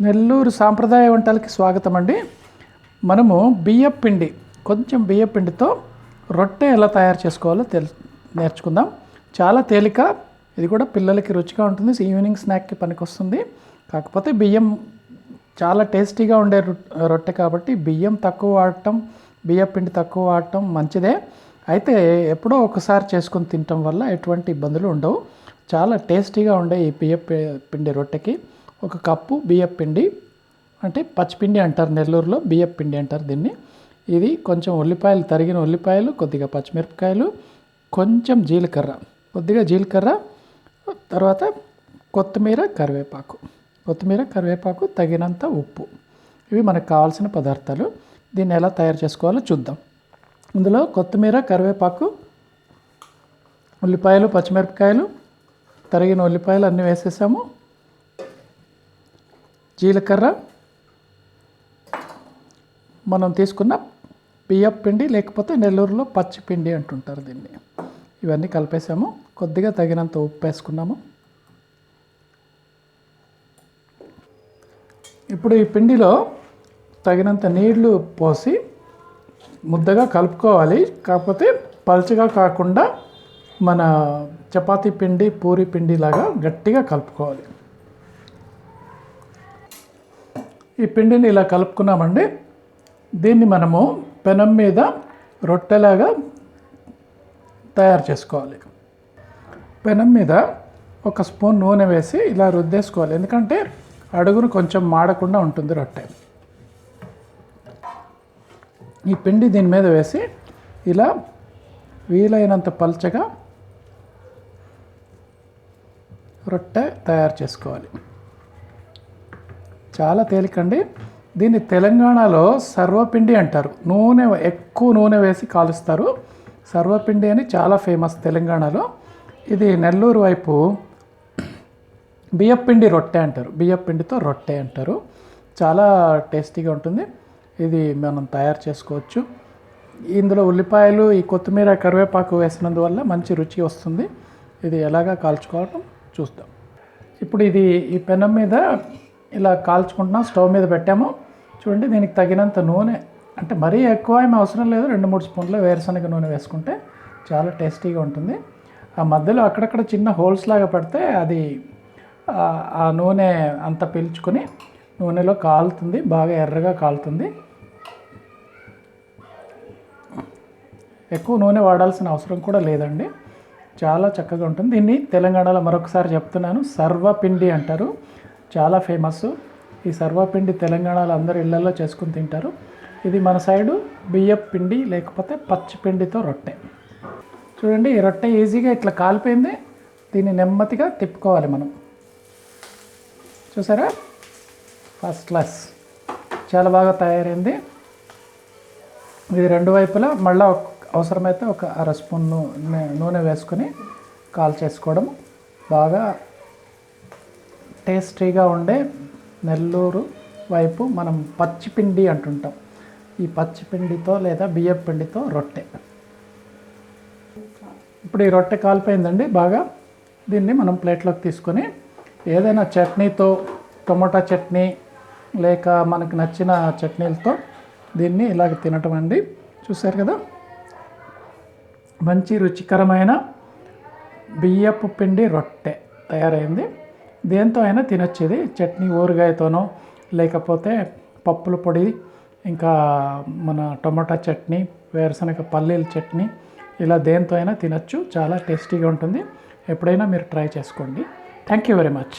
నెల్లూరు సాంప్రదాయ వంటలకి స్వాగతం అండి మనము బియ్యం పిండి కొంచెం బియ్యం పిండితో రొట్టె ఎలా తయారు చేసుకోవాలో తెలు నేర్చుకుందాం. చాలా తేలిక ఇది కూడా పిల్లలకి రుచిగా ఉంటుంది ఈవినింగ్ స్నాక్కి పనికొస్తుంది. కాకపోతే బియ్యం చాలా టేస్టీగా ఉండే రొ- రొట్టె కాబట్టి బియ్యం తక్కువ వాడటం బియ్యం పిండి తక్కువ వాడటం మంచిదే. అయితే ఎప్పుడో ఒకసారి చేసుకొని తినటం వల్ల ఎటువంటి ఇబ్బందులు ఉండవు. చాలా టేస్టీగా ఉండే ఈ బియ్యం పిండి రొట్టెకి. ఒక కప్పు బియ్యపిండి అంటే పచ్చిపిండి అంటారు నెల్లూరులో బియ్యపిండి అంటారు దీన్ని. ఇది కొంచెం ఉల్లిపాయలు తరిగిన ఉల్లిపాయలు కొద్దిగా పచ్చిమిరపకాయలు కొంచెం జీలకర్ర. కొద్దిగా జీలకర్ర తర్వాత కొత్తిమీర కరివేపాకు. కొత్తిమీర కరివేపాకు తగినంత ఉప్పు. ఇవి మనకు కావాల్సిన పదార్థాలు. దీన్ని ఎలా తయారు చేసుకోవాలో చూద్దాం. ఇందులో కొత్తిమీర కరివేపాకు ఉల్లిపాయలు పచ్చిమిరపకాయలు తరిగిన ఉల్లిపాయలు అన్నీ వేసేసాము. జీలకర్ర. మనం తీసుకున్న బియ్యపు పిండి లేకపోతే నెల్లూరులో పచ్చి పిండి అంటుంటారు దీన్ని. ఇవన్నీ కలిపేసాము. కొద్దిగా తగినంత ఉప్పు వేసుకున్నాము. ఇప్పుడు ఈ పిండిలో తగినంత నీళ్ళు పోసి ముద్దగా కలుపుకోవాలి. కాకపోతే పలుచగా కాకుండా మన చపాతీ పిండి పూరి పిండి లాగా గట్టిగా కలుపుకోవాలి. ఈ పిండిని ఇలా కలుపుకున్నామండి. దీన్ని మనము పెనం మీద రొట్టెలాగా తయారు చేసుకోవాలి. పెనం మీద ఒక స్పూన్ నూనె వేసి ఇలా రుద్దేసుకోవాలి. ఎందుకంటే అడుగును కొంచెం మాడకుండా ఉంటుంది రొట్టె. ఈ పిండి దీని మీద వేసి ఇలా వీలైనంత పల్చగా రొట్టె తయారు చేసుకోవాలి. చాలా తేలికండి. దీన్ని తెలంగాణలో సర్వపిండి అంటారు. నూనె ఎక్కువ నూనె వేసి కాలుస్తారు. సర్వపిండి అని చాలా ఫేమస్ తెలంగాణలో. ఇది నెల్లూరు వైపు బియ్యపిండి రొట్టె అంటారు. బియ్యపిండితో రొట్టె అంటారు. చాలా టేస్టీగా ఉంటుంది. ఇది మనం తయారు చేసుకోవచ్చు. ఇందులో ఉల్లిపాయలు ఈ కొత్తిమీర కరివేపాకు వేసినందువల్ల మంచి రుచి వస్తుంది. ఇది ఎలాగా కాల్చుకోవటం చూద్దాం. ఇప్పుడు ఇది ఈ పెనం మీద ఇలా కాల్చుకుంటున్నాం స్టవ్ మీద పెట్టాము. చూడండి దీనికి తగినంత నూనె అంటే మరీ ఎక్కువ ఏమీ అవసరం లేదు. రెండు మూడు స్పూన్లు వేరుశనగ నూనె వేసుకుంటే చాలా టేస్టీగా ఉంటుంది. ఆ మధ్యలో అక్కడక్కడ చిన్న హోల్స్ లాగా పడితే అది ఆ- నూనె అంత పీల్చుకుని నూనెలో కాలుతుంది బాగా ఎర్రగా కాలుతుంది. ఎక్కువ నూనె వాడాల్సిన అవసరం కూడా లేదండి. చాలా చక్కగా ఉంటుంది. దీన్ని తెలంగాణలో మరొకసారి చెప్తున్నాను. సర్వపిండి అంటారు. చాలా ఫేమస్ ఈ సర్వపిండి తెలంగాణలో అందరు ఇళ్ళలో చేసుకుని తింటారు. ఇది మన సైడు బియ్యం పిండి లేకపోతే పచ్చి పిండితో రొట్టె. చూడండి ఈ రొట్టె ఈజీగా ఇట్లా కాలిపోయింది. దీన్ని నెమ్మదిగా తిప్పుకోవాలి మనం. చూసారా? ఫస్ట్ క్లాస్ చాలా బాగా తయారైంది. ఇది రెండు వైపులా మళ్ళీ అవసరమైతే ఒక అర స్పూన్ నూనె నూనె వేసుకొని కాల్ చేసుకోవడం. బాగా టేస్టీగా ఉండే నెల్లూరు వైపు మనం పచ్చిపిండి అంటుంటాం. ఈ పచ్చిపిండితో లేదా బియ్యం పిండితో రొట్టె. ఇప్పుడు ఈ రొట్టె కాలిపోయిందండి బాగా. దీన్ని మనం ప్లేట్లోకి తీసుకొని ఏదైనా చట్నీతో టొమాటో చట్నీ లేక మనకు నచ్చిన చట్నీలతో దీన్ని ఇలాగ తినటం అండి. చూశారు కదా? మంచి రుచికరమైన బియ్యపు పిండి రొట్టె తయారైంది. దేంతో అయినా తినొచ్చు ఇది చట్నీ ఊరగాయతోనో లేకపోతే పప్పుల పొడి ఇంకా మన టొమాటో చట్నీ వేరుశనగ పల్లీల చట్నీ ఇలా దేంతో అయినా తినొచ్చు. చాలా టేస్టీగా ఉంటుంది. ఎప్పుడైనా మీరు ట్రై చేసుకోండి. Thank you very much.